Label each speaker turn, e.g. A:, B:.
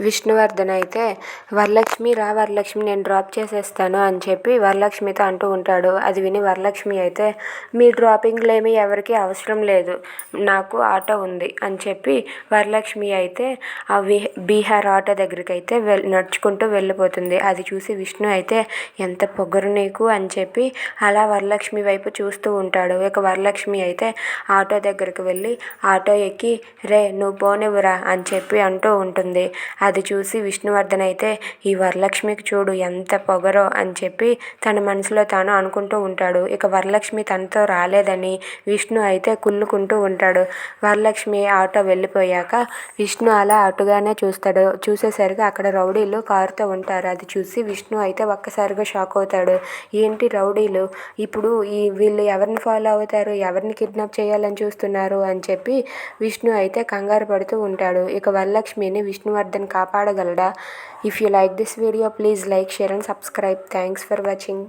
A: విష్ణువర్ధన్ అయితే వరలక్ష్మి రా వరలక్ష్మి నేను డ్రాప్ చేసేస్తాను అని చెప్పి వరలక్ష్మితో అంటూ ఉంటాడు. అది విని వరలక్ష్మి అయితే మీ డ్రాపింగ్లు ఏమీ ఎవరికీ అవసరం లేదు నాకు ఆటో ఉంది అని చెప్పి వరలక్ష్మి అయితే ఆ వి బీహార్ ఆటో దగ్గరికి అయితే వె నడుచుకుంటూ వెళ్ళిపోతుంది. అది చూసి విష్ణు అయితే ఎంత పొగరు నీకు అని చెప్పి అలా వరలక్ష్మి వైపు చూస్తూ ఉంటాడు. ఇక వరలక్ష్మి అయితే ఆటో దగ్గరికి వెళ్ళి ఆటో ఎక్కి రే నువ్వు పోనివ్వురా అని చెప్పి అంటూ ఉంటుంది. అది చూసి విష్ణువర్ధన్ అయితే ఈ వరలక్ష్మికి చూడు ఎంత పొగరో అని చెప్పి తన మనసులో తాను అనుకుంటూ ఉంటాడు. ఇక వరలక్ష్మి తనతో రాలేదని విష్ణు అయితే కుళ్ళుకుంటూ ఉంటాడు. వరలక్ష్మి ఆటో వెళ్ళిపోయాక విష్ణు అలా అటుగానే చూస్తాడు. చూసేసరికి అక్కడ రౌడీలు కారుతో ఉంటారు. అది చూసి విష్ణు అయితే ఒక్కసారిగా షాక్ అవుతాడు. ఏంటి రౌడీలు? ఇప్పుడు ఈ వీళ్ళు ఎవరిని ఫాలో అవుతారు? ఎవరిని కిడ్నాప్ చేయాలని చూస్తున్నారు? అని చెప్పి విష్ణు అయితే కంగారు పడుతూ ఉంటాడు. ఇక వరలక్ష్మిని విష్ణువర్ధన్ కా కాపాడగలడా? If you like this video please like share and subscribe thanks for watching